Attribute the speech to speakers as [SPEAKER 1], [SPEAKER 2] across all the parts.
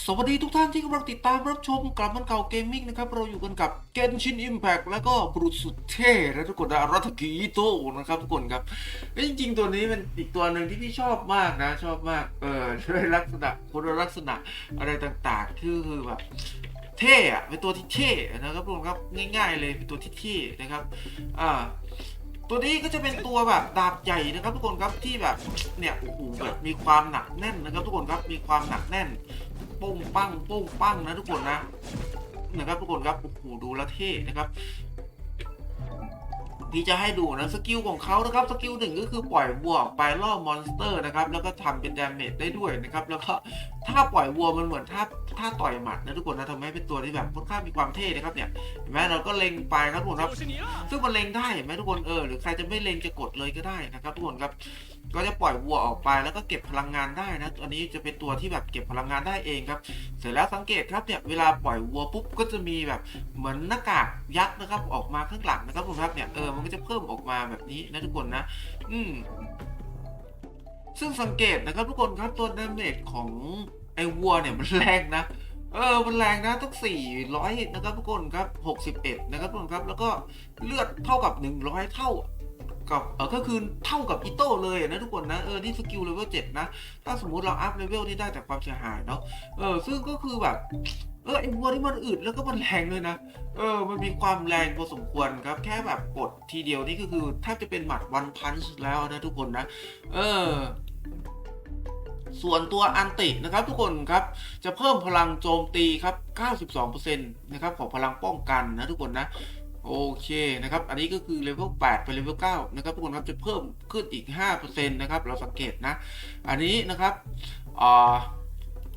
[SPEAKER 1] สวัสดีทุกท่านที่กำลังติดตามรับชมกลับมันเก่าเกมมิ่งนะครับ เราอยู่กันกับ Genshin Impact แล้วก็บรูสุดเท่และทุกคนนะรัตกิโตนะครับทุกคนครับจริงๆตัวนี้เป็นอีกตัวหนึ่งที่พี่ชอบมากนะ ชอบมาก เออด้วยลักษณะคุณลักษณะอะไรต่างๆคือคือแบบเท่อะเป็นตัวที่เท่นะครับทุกคนครับง่าย ๆ เลยเป็นตัวที่เท่นะครับอ่า ตัวนี้ก็จะเป็นตัวแบบดาบใหญ่นะครับทุกคนครับที่แบบเนี่ยโอ้โหแบบมีความหนักแน่นนะครับทุกคนครับมีความหนักแน่นโป้งปั้งโป้งปั้งนะทุกคนนะนะครับทุกคนครับโอ้โหดูและเท่นะครับ พี่จะให้ดูนะสกิลของเขานะครับสกิลหนึ่งก็คือปล่อยวัวออกไปล่อมอนสเตอร์นะครับแล้วก็ทำเป็นดาเมจได้ด้วยนะครับแล้วก็ถ้าปล่อยวัวมันเหมือนถ้าถ้าต่อยหมัดนะทุกคนนะทำให้เป็นตัวที่แบบค่อนข้างมีความเท่นะครับเนี่ยเห็นไหมเราก็เล็งไปครับทุกคนครับ ซึ่งมันเล็งได้เห็นไหมทุกคนเออหรือใครจะไม่เล็งจะกดเลยก็ได้นะครับทุกคนครับ ก็จะปล่อยวัวออกไปแล้วก็เก็บพลังงานได้นะตัวนี้จะเป็นตัวที่แบบเก็บพลังงานได้เองครับ เสร็จแล้วสังเกตครับเนี่ยเวลาปล่อยวัวปุ๊บก็จะมีแบบเหมือนหน้ากากยักษ์นะครับออกมาข้างหลังนะครับทุกคนครับเนี่ยเออมันก็จะเพิ่มออกมาแบบนี้นะทุกคนนะ อืมซึ่งสังเกตนะครับทุกคนครับตัวดาเมจของไอ้วัวเนี่ยมันแรงนะเออมันแรงนะตั้ง400นะครับทุกคนครับ 61 นะครับทุกคนครับ แล้วก็เลือดเท่ากับ 100 เท่า กับเออก็คือเท่ากับอีโต้เลยนะทุกคนนะเออนี่สกิลเลเวล7นะ ถ้าสมมุติเราอัพเลเวลนี่ได้แต่ความเสียหายเนาะเออซึ่งก็คือแบบเออไอ้วัวที่มันอึดแล้วก็มันแรงเลยนะ เออ มันมีความแรงพอสมควรครับ แค่แบบกดทีเดียวนี่ก็คือแทบจะเป็นหมัดวันพันช์แล้วนะทุกคนนะ เออ ส่วนตัวอันตินะครับทุกคนครับ จะเพิ่มพลังโจมตีครับ 92%นะครับของพลังป้องกันนะทุกคนนะ โอเคนะครับ อันนี้ก็คือเลเวล8ไปเลเวล9นะครับทุกคนครับจะเพิ่มขึ้นอีก 5%นะครับ เราสังเกตนะ อันนี้นะครับ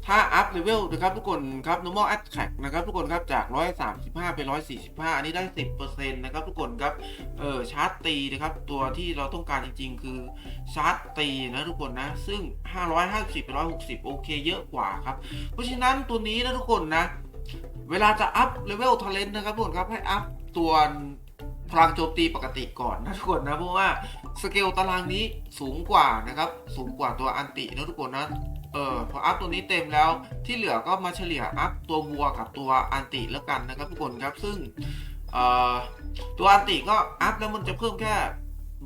[SPEAKER 1] ถ้าอัพเลเวลนะครับทุกคนครับ normal attack นะครับทุกคนครับจาก 135 ไป 145 อันนี้ได้ 10%นะครับทุกคนครับ เออชาร์จตีนะครับ ตัวที่เราต้องการจริงๆ คือชาร์จตีนะทุกคนนะ ซึ่ง 550 ไป 160 โอเคเยอะกว่าครับ เพราะฉะนั้นตัวนี้นะทุกคนนะ เวลาจะอัพเลเวลท ALENT นะครับทุกคนครับให้อัพ ตัวพลังโจมตีปกติก่อนนะทุกคนนะเพราะว่าสเกลตารางนี้สูงกว่านะครับ สูงกว่าตัวอันตินะทุกคนนะเออพออัพตัวนี้เต็มแล้วที่เหลือก็มาเฉลี่ยอัพตัววัวกับตัวอันติแล้วกันนะครับทุกคนครับซึ่งตัวอันติก็อัพแล้วมันจะเพิ่มแค่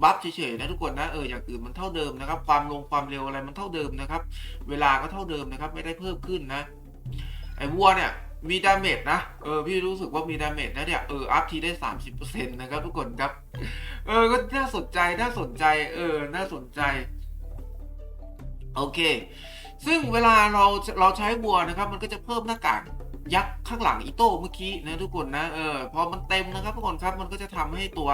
[SPEAKER 1] บัฟเฉยๆนะทุกคนนะเอออย่างอื่นมันเท่าเดิมนะครับ ความลงความเร็วอะไรมันเท่าเดิมนะครับ เวลาก็เท่าเดิมนะครับ ไม่ได้เพิ่มขึ้นนะไอ้วัวเนี่ย มีดาเมจนะ เออ พี่รู้สึกว่ามีดาเมจนะเนี่ย เออ อัพทีได้30%นต์นะครับทุกคนครับ เออ ก็น่าสนใจ น่าสนใจ เออ น่าสนใจ โอเค ซึ่งเวลาเรา เราใช้วัวนะครับ มันก็จะเพิ่มหน้ากากยักษ์ข้างหลังอีโต้เมื่อกี้นะทุกคนนะ เออ พอมันเต็มนะครับทุกคนครับ มันก็จะทำให้ตัว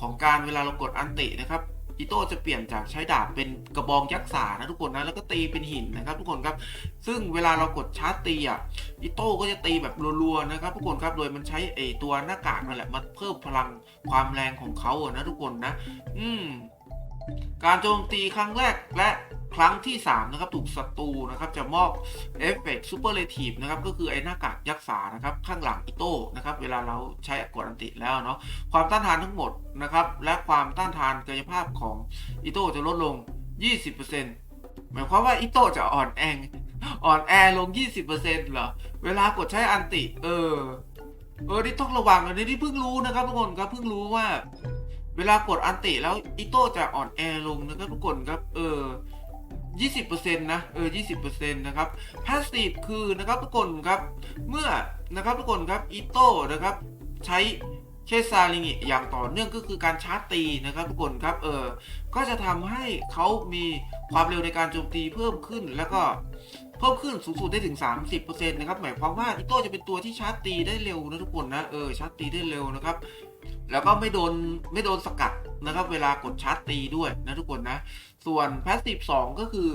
[SPEAKER 1] ของการเวลาเรากดอันตินะครับ อิโต้จะเปลี่ยนจากใช้ดาบเป็นกระบองยักษ์สานะทุกคนนะแล้วก็ตีเป็นหินนะครับ ทุกคนครับ ซึ่งเวลาเรากดชาร์จตีอะอิโต้ก็จะตีแบบรัวๆนะครับทุกคนครับโดยมันใช้ไอตัวหน้ากากนั่นแหละมาเพิ่มพลังความแรงของเขาอะนะทุกคนนะ อืม การโจมตีครั้งแรกและครั้งที่ 3 นะครับ ถูกศัตรูนะครับ จะมอบเอฟเฟกต์ซูเปอร์เลทีฟนะครับ ก็คือไอ้หน้ากากยักษ์สานะครับ ข้างหลังอีโต้นะครับ เวลาเราใช้กดอันติแล้วเนาะความต้านทานทั้งหมดนะครับ และความต้านทานกายภาพของอีโต้จะลดลง 20%หมายความว่าอีโต้จะอ่อนแองอ่อนแอลง 20%เหรอ เวลากดใช้อันติ เออ เออ นี่ต้องระวังอันนี้ที่เพิ่งรู้นะครับทุกคนครับเพิ่งรู้ว่า เวลากดอันติแล้วอิโต้จะอ่อนแอลงนะครับทุกคนครับ เออ20%นะเออ20%นะครับพาสซีฟคือนะครับทุกคนครับ เมื่อนะครับทุกคนครับอิโต้นะครับ ใช้เคซาลิงิอย่างต่อเนื่องก็คือการชาร์จตีนะครับทุกคนครับ เออก็จะทำให้เขามีความเร็วในการโจมตีเพิ่มขึ้นแล้วก็เพิ่มขึ้นสูงสุดได้ถึง 30%นะครับหมายความว่าอิโต้จะเป็นตัวที่ชาร์จตีได้เร็วนะทุกคนนะเออชาร์จตีได้เร็วนะครับ แล้วก็ไม่โดนไม่โดนสกัดนะครับเวลากดชาร์จตีด้วยนะทุกคนนะ ส่วน Passive 2ก็คือ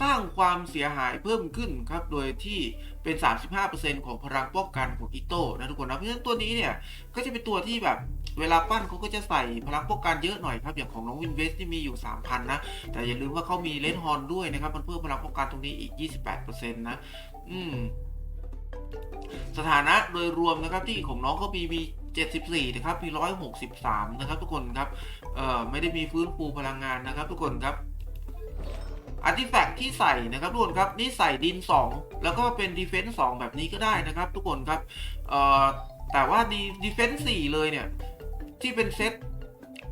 [SPEAKER 1] สร้างความเสียหายเพิ่มขึ้นครับ โดยที่เป็น 35%ของพลังป้องกันของอิโต้นะทุกคนนะ เพราะฉะนั้นตัวนี้เนี่ย ก็จะเป็นตัวที่แบบเวลาปั้นเขาก็จะใส่พลังป้องกันเยอะหน่อยครับ อย่างของน้องวินเวสที่มีอยู่ 3,000 นะ แต่อย่าลืมว่าเขามีเลนฮอนด้วยนะครับ มันเพิ่มพลังป้องกันตรงนี้อีก 28%นะ อืมสถานะโดยรวมนะครับที่ของน้องเขามีมี 74นะครับมี 163 นะครับ ทุกคนครับเอ่อไม่ได้มีฟื้นฟูพลังงานนะครับ ทุกคนครับอาร์ติแฟกที่ใส่นะครับทุกคนครับนี่ใส่ดิน 2 แล้วก็เป็นดีเฟนส์2แบบนี้ก็ได้นะครับ ทุกคนครับเอ่อแต่ว่าดีดีเฟนส์4เลยเนี่ย ที่เป็นเซต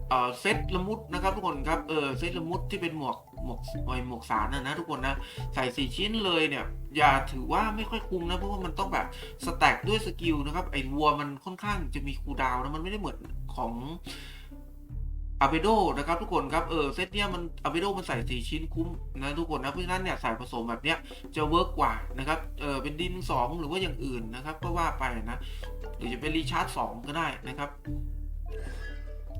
[SPEAKER 1] เอ่อเซตละมุดนะครับ ทุกคนครับเออเซตละมุดที่เป็นหมวก หมวกหมวกหมวกสารนะนะทุกคนนะ ใส่สี่ชิ้นเลยเนี่ย อย่าถือว่าไม่ค่อยคุ้มนะ เพราะว่ามันต้องแบบสแต็กด้วยสกิลนะครับ ไอ้วัวมันค่อนข้างจะมีคูดาวน์นะ มันไม่ได้เหมือนของอาเบโดนะครับทุกคนครับเออเซตเนี้ยมันอาเบโดมันใส่สี่ชิ้นคุ้มนะทุกคนนะเพราะฉะนั้นเนี่ยใส่ผสมแบบเนี้ยจะเวิร์กกว่านะครับเออเป็นดินสองหรือว่าอย่างอื่นนะครับก็ว่าไปนะหรือจะเป็นรีชาร์จสองก็ได้นะครับ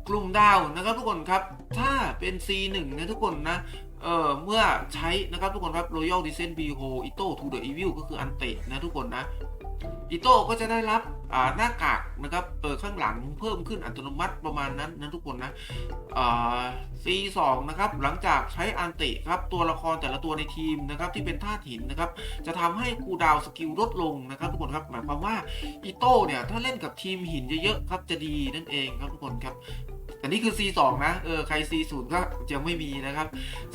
[SPEAKER 1] กลุ่มดาวนะครับทุกคนครับถ้าเป็น C1 นะทุกคนนะ เอ่อเมื่อใช้นะครับทุกคนครับ Royal Descent Behold Ito to the Evil ก็คืออันเตะนะทุกคนนะอิโต้ก็จะได้รับหน้ากากนะครับเออข้างหลังเพิ่มขึ้นอัตโนมัติประมาณนั้นนะทุกคนนะอ่า C2 นะครับหลังจากใช้อันติครับตัวละครแต่ละตัวในทีมนะครับที่เป็นธาตุหินนะครับจะทำให้คูดาวสกิลลดลงนะครับทุกคนครับหมายความว่าอิโต้เนี่ยถ้าเล่นกับทีมหินเยอะๆครับจะดีนั่นเองครับทุกคนครับ อันนี้คือ C2 นะ เออ ใคร C0 ก็ยังไม่มีนะครับ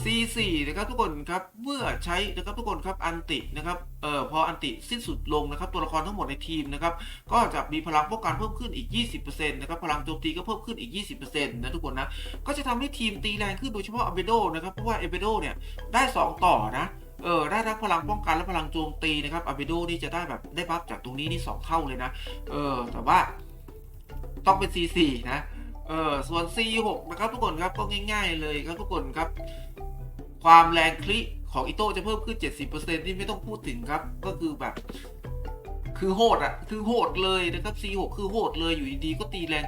[SPEAKER 1] C4 นะครับทุกคนครับ เมื่อใช้นะครับทุกคนครับ อันตินะครับ เออพออันติสิ้นสุดลงนะครับ ตัวละครทั้งหมดในทีมนะครับ ก็จะมีพลังป้องกันเพิ่มขึ้นอีก 20%นะครับ พลังโจมตีก็เพิ่มขึ้นอีก 20%นะทุกคนนะ ก็จะทำให้ทีมตีแรงขึ้นโดยเฉพาะอเบโดนะครับ เพราะว่าเอเบโดเนี่ยได้ 2 ต่อนะเออได้ทั้งพลังป้องกันและพลังโจมตีนะครับอเบโดนี่จะได้แบบได้บัฟจากตรงนี้นี่ 2 เท่าเลยนะ เออ แต่ว่าต้องเป็น C4 นะ เออส่วน C6 นะครับทุกคนครับก็ง่าย ๆ เลยครับทุกคนครับ ความแรงคลิของอิโต้จะเพิ่มขึ้น 70%ที่ไม่ต้องพูดถึงครับ ก็คือแบบ คือโหดอะคือโหดเลยนะครับ C6 คือโหดเลยอยู่ดีๆก็ตีแรง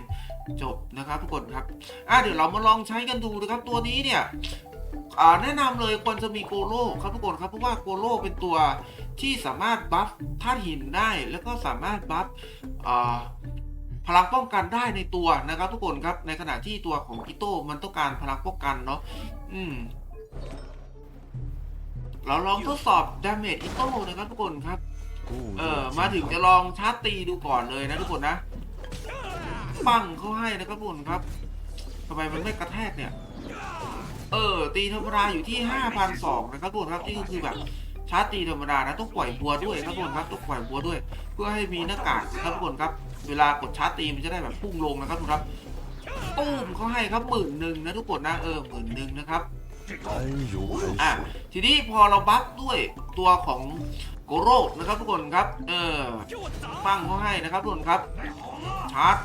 [SPEAKER 1] 70%จบนะครับทุกคนครับอะเดี๋ยวเรามาลองใช้กันดูนะครับตัวนี้เนี่ยแนะนำเลยควรจะมีโกโร่ครับทุกคนครับ เพราะว่าโกโร่เป็นตัวที่สามารถบัฟธาตุหินได้ แล้วก็สามารถบัฟ พลังป้องกันได้ในตัวนะครับทุกคนครับในขณะที่ตัวของอิโต้มันต้องการพลังป้องกันเนาะอืมเราลองทดสอบดาเมจอิโต้นะครับทุกคนครับเออมาถึงจะลองชาร์จตีดูก่อนเลยนะทุกคนนะปั้งเขาให้นะครับทุกคนครับทำไมมันไม่กระแทกเนี่ย เออ ตีธรรมดาอยู่ที่ห้าพันสองนะครับทุกคนครับนี่ก็คือแบบชาร์จตีธรรมดานะต้องปล่อยบัวด้วยครับทุกคนครับต้องปล่อยบัวด้วย เพื่อให้มีหน้ากากนะครับทุกคนครับ เวลากดชาร์จตีมันจะได้แบบพุ่งลงนะครับทุกครับตุ้มเขาให้ครับหมื่นหนึ่งนะทุกคนนะเออหมื่นหนึ่งนะครับอะทีนี้พอเราบัฟด้วยตัวของโกโรดนะครับทุกคนครับเออปั้งเขาให้นะครับทุกคนครับชาร์จ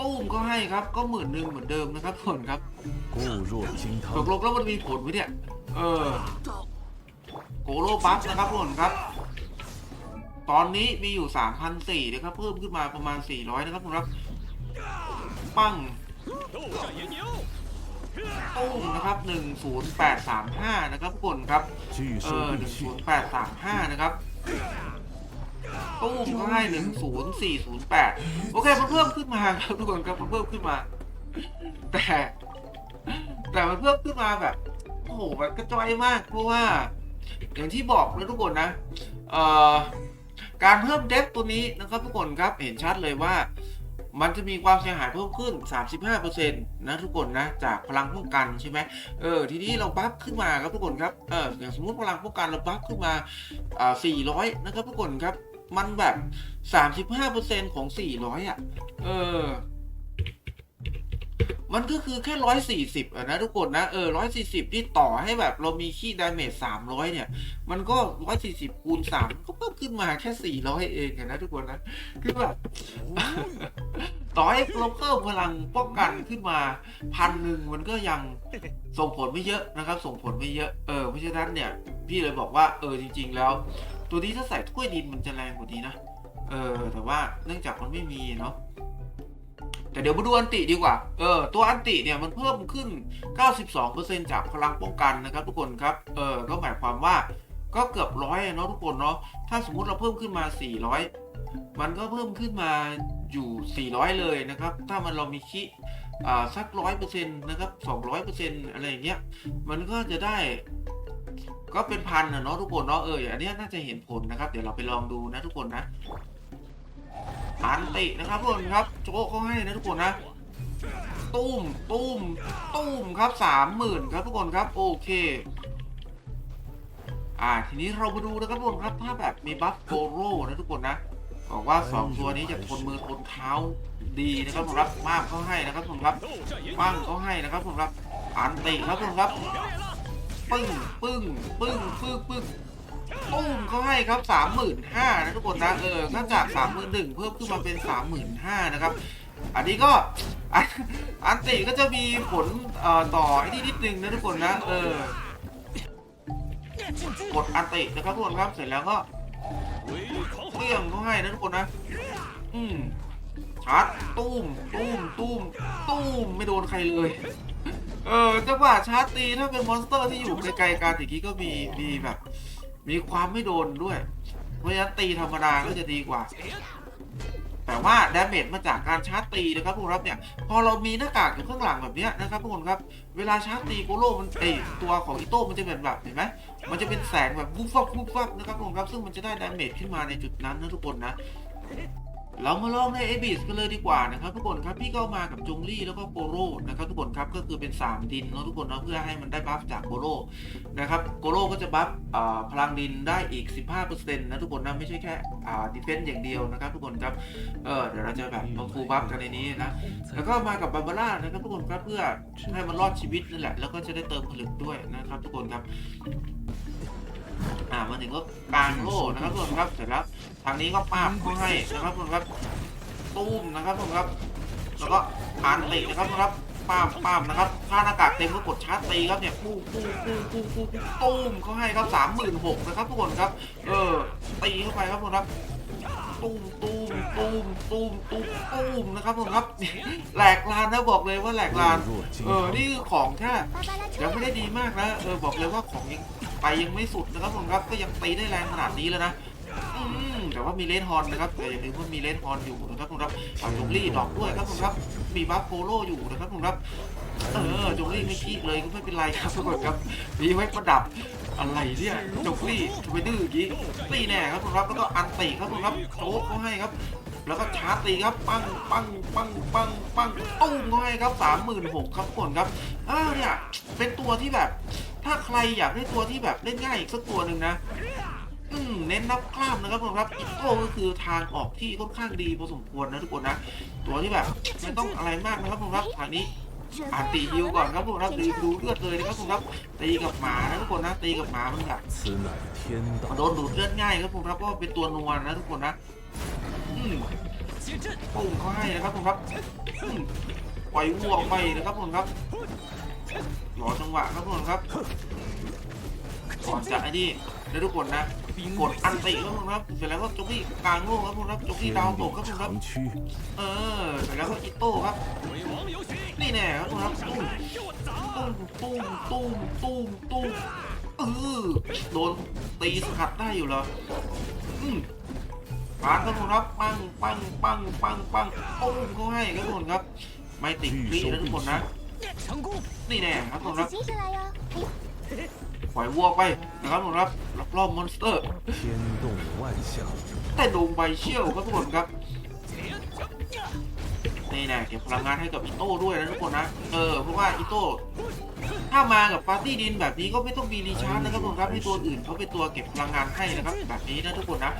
[SPEAKER 1] ตู้มก็ให้ครับก็หมื่นหนึ่งเหมือนเดิมนะครับทุกคนครับตกลงแล้วมันมีผลไหมเนี่ยเออโกโรบัฟนะครับทุกคนครับ ตอนนี้มีอยู่สามพันสี่นะครับ เพิ่มขึ้นมาประมาณสี่ร้อยนะครับคุณรับ ปั้งตุ้มนะครับหนึ่งศูนย์แปดสามห้านะครับกนครับ เออ
[SPEAKER 2] หนึ่
[SPEAKER 1] งศูน
[SPEAKER 2] ย์
[SPEAKER 1] แปดสามห้านะครับตุ้มก็ให้หนึ่งศูนย์สี่ศูนย์แปดโอเคมันเพิ่มขึ้นมาครับทุกคนครับมันเพิ่มขึ้นมา แต่ แต่มันเพิ่มขึ้นมาแบบ โอ้โหแบบกระจอยมากเพราะว่า อย่างที่บอกนะทุกคนนะ เอ่อ การเพิ่มเดฟตัวนี้นะครับทุกคนครับเห็นชัดเลยว่า มันจะมีความเสียหายเพิ่มขึ้น 35%นะทุกคนนะจากพลังป้องกันใช่ไหมเออทีนี้เราบัฟขึ้นมาครับทุกคนครับเอออย่างสมมติพลังป้องกันเราบัฟขึ้นมาอ่า400 นะครับทุกคนครับมันแบบ 35%ของ 400 อะ เออ มันก็คือแค่140อะนะทุกคนนะเออ140ที่ต่อให้แบบเรามีขี้ดาเมจ300เนี่ย มันก็140คูณ3ก็เพิ่มขึ้นมาแค่400เองอะนะทุกคนนะ คือแบบ ต่อให้เราเพิ่มพลังป้องกันขึ้นมาพันหนึ่งมันก็ยังส่งผลไม่เยอะนะครับ ส่งผลไม่เยอะเออเพราะฉะนั้นเนี่ย พี่เลยบอกว่าเออจริง ๆ แล้ว ตัวนี้ถ้าใส่ถ้วยดินมันจะแรงกว่านี้นะเออแต่ว่าเนื่องจากมันไม่มีเนาะ แต่เดี๋ยวมาดูอันติดีกว่า เออ ตัวอันติเนี่ยมันเพิ่มขึ้น 92%จากพลังป้องกันนะครับทุกคนครับ เออ ก็หมายความว่าก็เกือบร้อยเนาะทุกคนเนาะ ถ้าสมมุติเราเพิ่มขึ้นมา 400 มันก็เพิ่มขึ้นมาอยู่ 400 เลยนะครับ ถ้ามันเรามีคิอ่าสักร้อยเปอร์เซ็นต์นะครับสองร้อยเปอร์เซ็นต์อะไรอย่างเงี้ย มันก็จะได้ ก็เป็นพันนะเนาะทุกคนเนาะเอออันนี้น่าจะเห็นผลนะครับ เดี๋ยวเราไปลองดูนะทุกคนนะ อันตินะครับทุกคนครับโจ๊กเขาให้นะทุกคนนะตุ้มตุ้มตุ้มครับสามหมื่นครับทุกคนครับโอเค อ่าทีนี้เรามาดูนะครับทุกคนครับถ้าแบบมีบัฟโกโร่นะทุกคนนะบอกว่าสองตัวนี้จะทนมือทนเท้าดีนะครับผมครับมากเขาให้นะครับผมครับปั้งเขาให้นะครับผมครับอันติครับผมครับปึ้งปึ้งปึ้งปึ้งปึ้ง ตุ้มเขาให้ครับสามหมื่นห้านะทุกคนนะเออก็จากสามหมื่นหนึ่งเพิ่มขึ้นมาเป็นสามหมื่นห้านะครับ อันนี้ก็อันติก็จะมีผลต่อไอ้นี่นิดนึงนะทุกคนนะเออกดอันตินะครับทุกคนครับเสร็จแล้วก็เปี้ยงเขาให้นะทุกคนนะ อืมชาร์จตุ้มตุ้มตุ้มตุ้มไม่โดนใครเลย เออจังหวะชาร์จตีถ้าเป็นมอนสเตอร์ที่อยู่ไกลๆกันอย่างนี้ก็มีมีแบบ มีความไม่โดนด้วย เพราะฉะนั้นตีธรรมดาก็จะดีกว่า แต่ว่าดาเมจมาจากการชาร์จตีนะครับทุกคนครับเนี่ย พอเรามีหน้ากากอยู่ข้างหลังแบบนี้นะครับทุกคนครับ เวลาชาร์จตีโกโลมันเอตัวของอิโต้มันจะเป็นแบบเห็นไหมมันจะเป็นแสงแบบวุบฟับวุบฟับนะครับทุกคนครับ ซึ่งมันจะได้ดาเมจขึ้นมาในจุดนั้นนะทุกคนนะ เรามาลองในเอบิสกันเลยดีกว่านะครับทุกคนครับพี่ก็มากับจงลี่แล้วก็โกโร่นะครับทุกคนครับก็คือเป็น 3 ดินเนาะทุกคนเนาะเพื่อให้มันได้บัฟจากโกโร่นะครับโกโร่ก็จะบัฟพลังดินได้อีก 15%นะทุกคนนะไม่ใช่แค่ดิเฟนต์อย่างเดียวนะครับทุกคนครับเออเดี๋ยวเราจะแบบมาฟูลบัฟกันในนี้นะแล้วก็มากับบาร์บาร่านะครับทุกคนครับเพื่อให้มันรอดชีวิตนั่นแหละแล้วก็จะได้เติมผลึกด้วยนะครับทุกคนครับ อ่ามาถึงก็กลางโล่นะครับทุกคนครับเสร็จแล้วทางนี้ก็ปาบเขาให้นะครับทุกคนครับตู้มนะครับทุกคนครับ แล้วก็อ่านเตะนะครับทุกคนครับป้ามป้ามนะครับถ้าหน้ากากเต็มก็กดชาร์ตตีครับเนี่ยปู้ปู้ปู้ปู้ปู้ตู้มเขาให้ครับสามหมื่นหกนะครับทุกคนครับ เออตีเข้าไปครับทุกคนครับตูมตูมตูมตูมตูมตูมนะครับผมครับแหลกลานนะบอกเลยว่าแหลกลาน เออ นี่คือของแค่ยังไม่ได้ดีมากนะ เออ บอกเลยว่าของยัง ไปยังไม่สุดนะครับผมครับก็ยังตีได้แรงขนาดนี้แล้วนะแต่ว่ามีเลนฮอนนะครับแต่อย่าลืมว่ามีเลนฮอนอยู่นะครับผมครับฝั่งจงลี่ดอกด้วยครับผมครับ มีบัฟโฟโลอยู่นะครับผมครับ เออจงลี่ไม่ขี้เลยก็ไม่เป็นไรครับทุกคนครับมีไว้ประดับอะไรเนี่ยจงลี่ทำไมดื้ออย่างนี้ตีแน่ครับผมครับแล้วก็อันตีครับผมครับโจ๊กเขาให้ครับแล้วก็ชาร์จตีครับปังปังปังปังปังตุ้มเขาให้ครับสามหมื่นหกครับทุกคนครับอ่าเนี่ยเป็นตัวที่แบบ ถ้าใครอยากได้ตัวที่แบบเล่นง่ายอีกสักตัวหนึ่งนะอืมเน้นนับกล้ามนะครับผมครับอิโต้ก็คือทางออกที่ค่อนข้างดีพอสมควรนะทุกคนนะ ตัวที่แบบไม่ต้องอะไรมากนะครับผมครับทางนี้อ่านตีฮิวก่อนครับทุกคนครับดูดูเลือดเลยนะครับทุกคนครับตีกับหมานะทุกคนนะตีกับหมามันแบบมันโดนดูดเลือดง่ายครับทุกคนครับก็เป็นตัวนวลนะทุกคนนะอืมปุ่มเขาให้นะครับผมครับปล่อยวัวไปนะครับผมครับ รอจังหวะครับผมครับก่อนจะไอ้นี่นะทุกคนนะกดอันติครับผมครับเสร็จแล้วก็จกที่กลางโลกครับผมครับจกที่ดาวตกครับผมครับ，เออเสร็จแล้วก็อิโต้ครับนี่แน่ครับครับตุ้มตุ้มตุ้มตุ้มตุ้มตุ้มเออโดนตีสกัดได้อยู่เหรออืมผ่านครับผมครับปังปังปังปังปังตุ้มเขาให้ครับผมครับไม่ติดคลีนะทุกคนนะ นี่แน่ครับผมครับ
[SPEAKER 3] 自己起来哟！嘿，
[SPEAKER 1] ปล่อยวัวไปนะครับผมครับรับรอบมอนสเตอร์
[SPEAKER 2] 天动万象，
[SPEAKER 1] แต่โดงใบเชี่ยวครับทุกคนครับ นี่แน่เก็บพลังงานให้กับอิโต้ด้วยนะทุกคนนะ เออ เพราะว่าอิโต้ ถ้ามากับปาร์ตี้ดินแบบนี้ก็ไม่ต้องมีรีชาร์จนะครับผมครับให้ตัวอื่นเขาเป็นตัวเก็บพลังงานให้นะครับ แบบนี้นะทุกคนนะ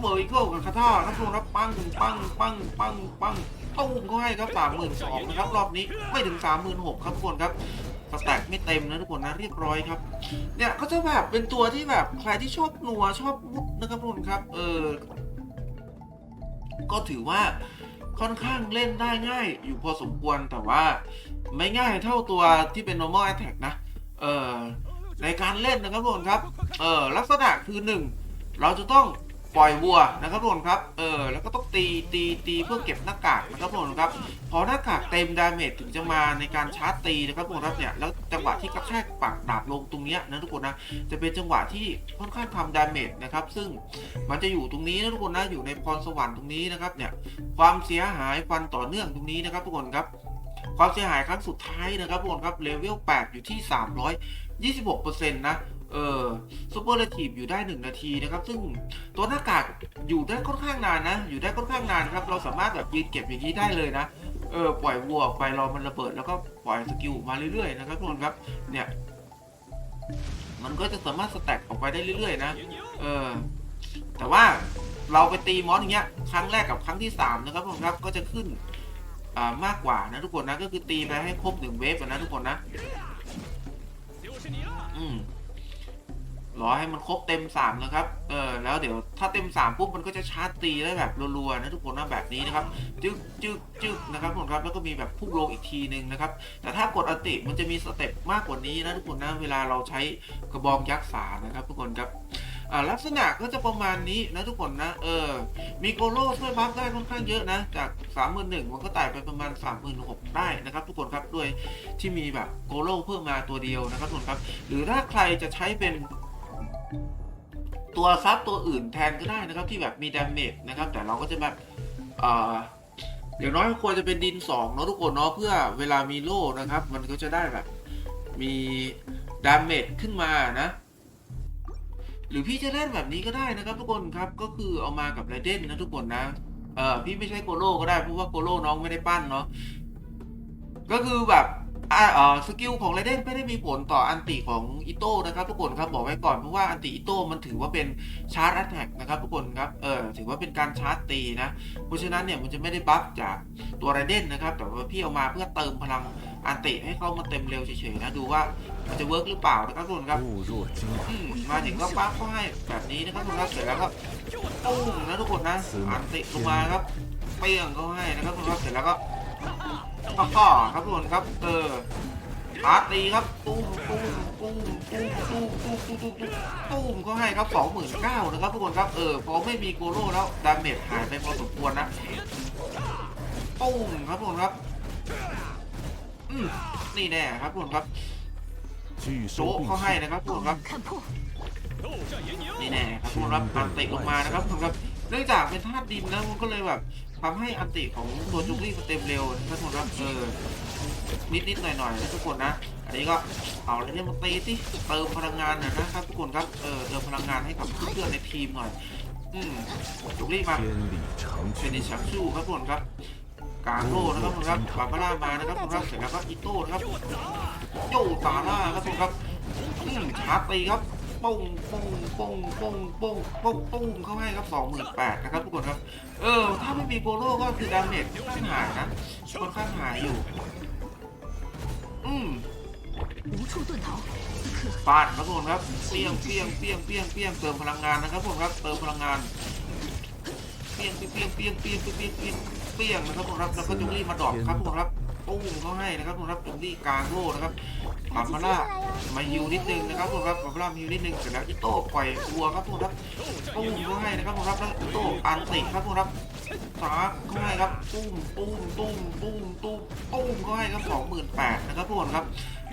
[SPEAKER 1] เบอร์อีเกิลกับคาท่าครับทุกคนครับปังปังปังปังปัง ตุ้มเขาให้ครับสามหมื่นสองนะครับรอบนี้ไม่ถึงสามหมื่นหกครับทุกคนครับสแต็กไม่เต็มนะทุกคนนะเรียบร้อยครับ เนี่ยก็จะแบบเป็นตัวที่แบบใครที่ชอบนัวชอบมุดนะครับทุกคนครับ เออ ก็ถือว่าค่อนข้างเล่นได้ง่าย อยู่พอสมควรแต่ว่าไม่ง่ายเท่าตัวที่เป็น normal attack นะ เออในการเล่นนะครับทุกคนครับ เออลักษณะคือหนึ่งเราจะต้อง ปล่อยวัวนะครับทุกคนครับ เออ แล้วก็ต้องตี ตี ตีเพื่อเก็บหน้ากากนะครับทุกคนครับ พอหน้ากากเต็มดาเมจถึงจะมาในการชาร์จตีนะครับทุกคนครับเนี่ย แล้วจังหวะที่กระแทกปากดาบลงตรงเนี้ยนะทุกคนนะ จะเป็นจังหวะที่ค่อนข้างทำดาเมจนะครับ ซึ่งมันจะอยู่ตรงนี้นะทุกคนนะ อยู่ในพรสวรรค์ตรงนี้นะครับเนี่ย ความเสียหายฟันต่อเนื่องตรงนี้นะครับทุกคนครับความเสียหายครั้งสุดท้ายนะครับทุกคนครับเลเวล8อยู่ที่ 326%นะ เออซูเปอร์เลทีฟอยู่ได้ 1 นาทีนะครับ ซึ่งตัวหน้ากากอยู่ได้ค่อนข้างนานนะ อยู่ได้ค่อนข้างนานครับ เราสามารถแบบยืนเก็บอย่างนี้ได้เลยนะ เออ ปล่อยวัวออกไปรอมันระเบิด แล้วก็ปล่อยสกิลมาเรื่อยๆนะครับทุกคนครับ เนี่ย มันก็จะสามารถสแต็กออกไปได้เรื่อยๆ นะ เออ แต่ว่าเราไปตีมอสอย่างเงี้ย ครั้งแรกกับครั้งที่สามนะครับทุกคนครับ ก็จะขึ้นอ่ามากกว่านะทุกคนนะ ก็คือตีไปให้ครบหนึ่งเวฟนะทุกคนนะ อืม รอให้มันครบเต็มสามนะครับ เออ แล้วเดี๋ยวถ้าเต็มสามปุ๊บมันก็จะชาร์จตีได้แบบรัวๆนะทุกคนนะแบบนี้นะครับ จึ๊กจึ๊กจึ๊กนะครับทุกคนครับ แล้วก็มีแบบพุ่งลงอีกทีหนึ่งนะครับ แต่ถ้ากดอัลติมันจะมีสเต็ปมากกว่านี้นะทุกคนนะ เวลาเราใช้กระบองยักษ์สานะครับ ทุกคนครับลักษณะก็จะประมาณนี้นะทุกคนนะ เออ มีโกโล่ช่วยบัฟได้ค่อนข้างเยอะนะ จาก 3 1 0 0 0มันก็ไต่ไปประมาณ 3 6 0 0 0ได้นะครับ ทุกคนครับ ด้วยที่มีแบบโกโล่เพิ่มมาตัวเดียวนะครับทุกคนครับ หรือถ้าใครจะใช้เป็น ตัวซับตัวอื่นแทนก็ได้นะครับที่แบบมีดาเมจนะครับ แต่เราก็จะแบบเอ่ออย่างน้อยควรจะเป็นดินสองเนาะทุกคนเนาะเพื่อเวลามีโล่นะครับ มันก็จะได้แบบมีดาเมจขึ้นมานะ หรือพี่จะเล่นแบบนี้ก็ได้นะครับ ทุกคนครับก็คือเอามากับไรเดนนะทุกคนนะเออพี่ไม่ใช่โกโล่ก็ได้เพราะว่าโกโล่น้องไม่ได้ปั้นเนาะก็คือแบบ สกิลของไรเด้นไม่ได้มีผลต่ออันติของอิโต้นะครับทุกคนครับบอกไว้ก่อนเพราะว่าอันติอิโต้มันถือว่าเป็นชาร์จแอตแทกนะครับทุกคนครับเออถือว่าเป็นการชาร์จตีนะ เพราะฉะนั้นเนี่ยมันจะไม่ได้บัฟจากตัวไรเด้นนะครับ แต่ว่าพี่เอามาเพื่อเติมพลังอันติให้เข้ามาเต็มเร็วเฉยๆนะดูว่ามันจะเวิร์กหรือเปล่านะครับทุกคนครับมาถึงก็ป้าก็ให้แบบนี้นะครับทุกคนครัเสร็จแล้วก็ตุ้งนะทุกคนนะอันติลงมาครับเปี้ยงก็ให้นะครับทุกคนครัเสร็จแล้วก็ ข้าวข้อครับทุกคนครับ เออปาร์ตีครับตุ้มตุ้มตุ้มตุ้มตุ้มตุ้มตุ้มตุ้มตุ้มตุ้มเขาให้ครับ29,000นะครับทุกคนครับ เออพอไม่มีโกโร่แล้วดาเมจหายไปพอสมควรนะตุ้มครับทุกคนครับอืมนี่แน่ครับทุกคนครับโจ๊กเขาให้นะครับทุกคนครับนี่แน่ครับทุกคนครับตันเตะลงมานะครับทุกคนครับ เนื่องจากเป็นธาตุดินนะมันก็เลยแบบ ทำให้อันติของตัวจุกลี่มัเต็มเร็วถ้าสมมรับเออนิดนิดหน่อยหน่อยะทุกคนนะ อันนี้ก็เอาอะไรเนี่มาตีสิเติมพลังงานหน่อยนะครับทุกคนครับเออเติมพลังงานให้กับเพื่อนในทีมหน่อยอืมจุกลี่มาเป็นในฉาบชู้ครับทุกคนครับกาโร่นะครับทุกคนครับบาบาร่ามานะครับทุกคนครับเสร็จแล้วก็อิโต้ครับโยตาร่าครับทุกคนครับอืมชาร์ตีครับ ป้งป้งป้งป้งป้งป้งป้งเข้าให้ครับ28,000นะครับทุกคนครับ เออ ถ้าไม่มีโบโลก็คือดาเมจค่อนข้างหายนะค่อนข้างหายอยู่ อืมปาดครับทุกคนครับเปียงเปียงเปียงเปียงเปียงเติมพลังงานนะครับทุกคนครับ เติมพลังงานเปียงเปียงเปียงเปียงเปียงเปียงเปียงนะครับทุกคนครับแล้วก็จุงลี่มาดอกครับทุกคนครับ ปุ้งเขาให้นะครับทุกคนครับตรงที่กลางโล่นะครับปามาล่ามาฮิวนิดนึงนะครับทุกคนครับปามาล่ามาฮิวนิดนึงเสร็จแล้วอิโต้ปล่อยวัวครับทุกคนครับปุ้งเขาให้นะครับทุกคนครับแล้วอิโต้อันติครับทุกคนครับสาบเขาให้ครับตุ้มตุ้มตุ้มตุ้มตุ้มตุ้มเขาให้ครับสองหมื่นแปดนะครับทุกคนครับ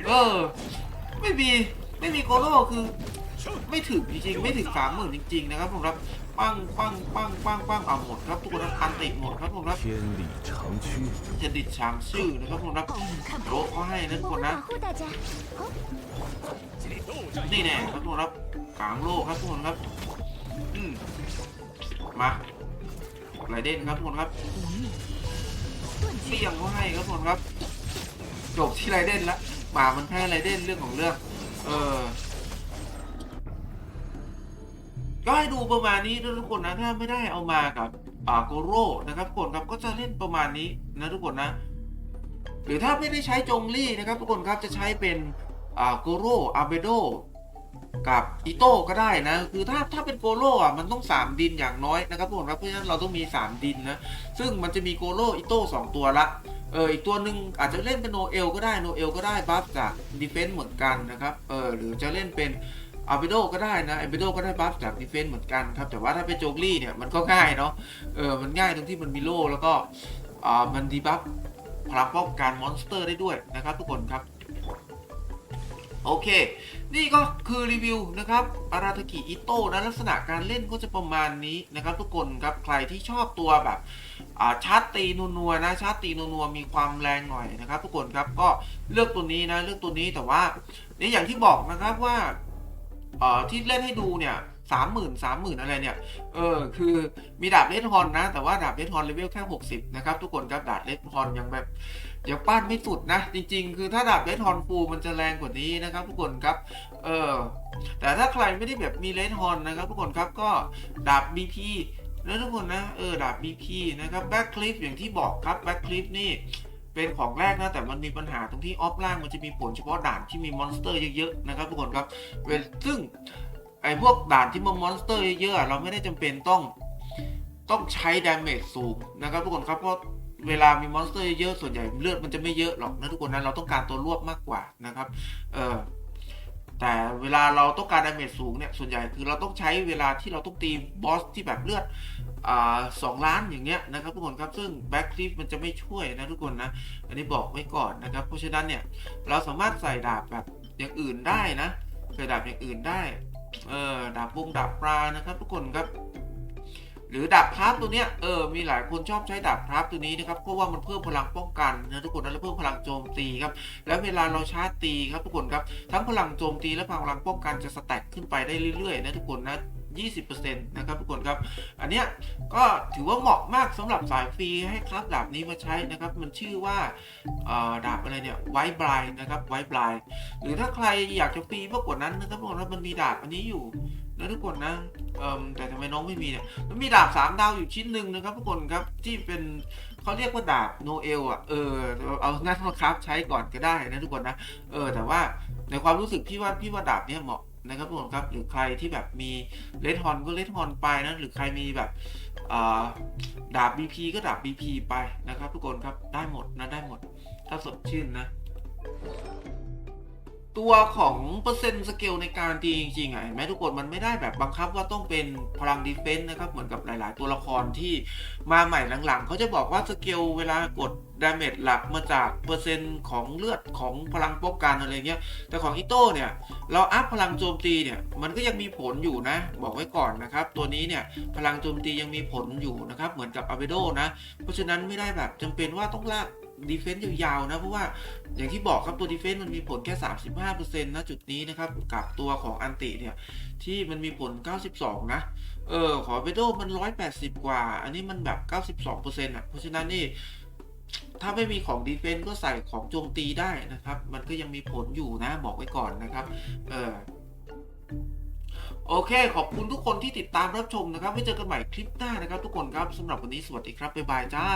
[SPEAKER 1] เออไม่มี ไม่มีโกโลคือไม่ถึงจริงๆไม่ถึงสามหมื่นจริง ๆ นะครับผมครับปั้งปั้งปั้งปั้งปั้งเอาหมดครับทุกคนรับอันติหมดครับผมครับ
[SPEAKER 2] เทียนดิชางชื่อ
[SPEAKER 1] เทียนดิชางชื่อนะครับผมครับโละเขาให้นะทุกคนนะนี่แน่ครับทุกคนครับกลางโลกครับทุกคนครับอืมาไรเด่นครับทุกคนครับเสี่ยงเขาให้ครับทุกคนครับจบที่ไรเด่นละป่ามันแพ้ไรเด่นเรื่องของเรื่อง เออ ก็ให้ดูประมาณนี้นะทุกคนนะถ้าไม่ได้เอามากับอ่าโกโร่นะครับทุกคนครับก็จะเล่นประมาณนี้นะทุกคนนะ หรือถ้าไม่ได้ใช้จงลี่นะครับ ทุกคนครับจะใช้เป็นอ่าโกโร่อาเบโดกับอิโต้ก็ได้นะ คือถ้าถ้าเป็นโกโร่อะมันต้อง 3 ดินอย่างน้อยนะครับทุกคนครับเพราะฉะนั้นเราต้องมี 3 ดินนะ ซึ่งมันจะมีโกโร่อิโต้สองตัวละ เอออีกตัวหนึ่งอาจจะเล่นเป็นโนเอลก็ได้โนเอลก็ได้บัฟจากดีเฟนส์เหมือนกันนะครับเออหรือจะเล่นเป็นอาเบโดก็ได้นะอาเบโดก็ได้บัฟจากดีเฟนส์เหมือนกันครับแต่ว่าถ้าเป็นโจกลี่เนี่ยมันก็ง่ายเนาะเออมันง่ายตรงที่มันมีโล่แล้วก็อ่ามันดีบัฟพลังป้องกันมอนสเตอร์ได้ด้วยนะครับทุกคนครับโอเค นี่ก็คือรีวิวนะครับอาราทากิอิโต้นะลักษณะการเล่นก็จะประมาณนี้นะครับทุกคนครับใครที่ชอบตัวแบบชาร์จตีนัวๆนะชาร์จตีนัวๆมีความแรงหน่อยนะครับ ทุกคนครับก็เลือกตัวนี้นะเลือกตัวนี้แต่ว่านี่อย่างที่บอกนะครับว่าที่เล่นให้ดูเนี่ยสามหมื่นสามหมื่นอะไรเนี่ย เออ คือมีดาบเลดฮอนนะ แต่ว่าดาบเลดฮอนเลเวลแค่หกสิบนะครับ ทุกคนครับดาบเลดฮอนยังแบบ ยังป้านไม่สุดนะ จริง ๆ คือถ้าดาบเลดฮอนฟูลมันจะแรงกว่านี้นะครับทุกคนครับ เออแต่ถ้าใครไม่ได้แบบมีเลดฮอนนะครับทุกคนครับก็ดาบ BP นะทุกคนนะเออดาบ BP นะครับแบ็คคลิฟอย่างที่บอกครับแบ็คคลิฟนี่เป็นของแรกนะ แต่มันมีปัญหาตรงที่ออฟล่างมันจะมีผลเฉพาะด่านที่มีมอนสเตอร์เยอะๆนะครับทุกคนครับเซึ่งไอ้พวกด่านที่มันมอนสเตอร์เยอะๆเราไม่ได้จำเป็นต้องต้องใช้ดาเมจสูงนะครับทุกคนครับเพราะ เวลามีมอนสเตอร์เยอะส่วนใหญ่เลือดมันจะไม่เยอะหรอกนะทุกคนนะเราต้องการตัวรวบมากกว่านะครับ เออแต่เวลาเราต้องการดาเมจสูงเนี่ยส่วนใหญ่คือเราต้องใช้เวลาที่เราต้องตีบอสที่แบบเลือดอ่าสองล้านอย่างเงี้ยนะครับทุกคนครับซึ่งแบ็คคลิฟมันจะไม่ช่วยนะทุกคนนะ อันนี้บอกไว้ก่อนนะครับ เพราะฉะนั้นเนี่ยเราสามารถใส่ดาบแบบอย่างอื่นได้นะใส่ดาบอย่างอื่นได้เออดาบวงดาบปลานะครับ ทุกคนครับ หรือดาบพราฟตัวเนี้ยเออมีหลายคนชอบใช้ดาบพราฟตัวนี้นะครับเพราะว่ามันเพิ่มพลังป้องกันนะทุกคนนะและเพิ่มพลังโจมตีครับแล้วเวลาเราชาร์จตีครับทุกคนครับทั้งพลังโจมตีและพลังป้องกันจะสแต็กขึ้นไปได้เรื่อยๆนะทุกคนนะ20%นะครับทุกคนครับ อันเนี้ยก็ถือว่าเหมาะมากสำหรับสายฟรีให้ครับดาบนี้มาใช้นะครับ มันชื่อว่าดาบอะไรเนี่ยไวบลายนะครับไวบลายหรือถ้าใครอยากจะฟรีมากกว่านั้นนะครับทุกคนมันมีดาบอันนี้อยู่ นะทุกคนนะเอ่มแต่ทำไมน้องไม่มีเนี่ยมันมีดาบสามดาวอยู่ชิ้นหนึ่งนะครับทุกคนครับที่เป็นเขาเรียกว่าดาบโนเอลอะเออเอางั้นมาครับใช้ก่อนก็ได้นะทุกคนนะเออแต่ว่าในความรู้สึกพี่ว่าพี่ว่าดาบเนี้ยเหมาะนะครับทุกคนครับหรือใครที่แบบมีเลดฮอนก็เลดฮอนไปนะหรือใครมีแบบอ่าดาบ BP ก็ดาบ BP ไปนะครับ ทุกคนครับได้หมดนะได้หมด ถ้าสดชื่นนะ ตัวของเปอร์เซ็นต์สเกลในการตีจริงๆอะเห็นไหมทุกคนมันไม่ได้แบบบังคับว่าต้องเป็นพลังดีเฟนต์นะครับ เหมือนกับหลาย ๆ ตัวละครที่มาใหม่หลังๆ เขาจะบอกว่าสเกลเวลากดดาเมจหลักมาจากเปอร์เซ็นต์ของเลือดของพลังป้องกันอะไรเงี้ย แต่ของอิโต้เนี่ย เราอัพพลังโจมตีเนี่ย มันก็ยังมีผลอยู่นะ บอกไว้ก่อนนะครับ ตัวนี้เนี่ย พลังโจมตียังมีผลอยู่นะครับ เหมือนกับอาเบโดนะ เพราะฉะนั้นไม่ได้แบบจำเป็นว่าต้องลาก ดีเฟนต์ยาวๆนะ เพราะว่าอย่างที่บอกครับตัวดีเฟนต์มันมีผลแค่ 35%นะจุดนี้นะครับ กับตัวของอันติเนี่ย ที่มันมีผล 92 นะ เออ ขอเบโดมัน 180 กว่า อันนี้มันแบบ 92%อะ เพราะฉะนั้นนี่ถ้าไม่มีของดีเฟนต์ก็ใส่ของโจมตีได้นะครับ มันก็ยังมีผลอยู่นะ บอกไว้ก่อนนะครับ เออโอเค ขอบคุณทุกคนที่ติดตามรับชมนะครับ ไว้เจอกันใหม่คลิปหน้านะครับ ทุกคนครับสำหรับวันนี้สวัสดีครับ บ๊ายบายจ้า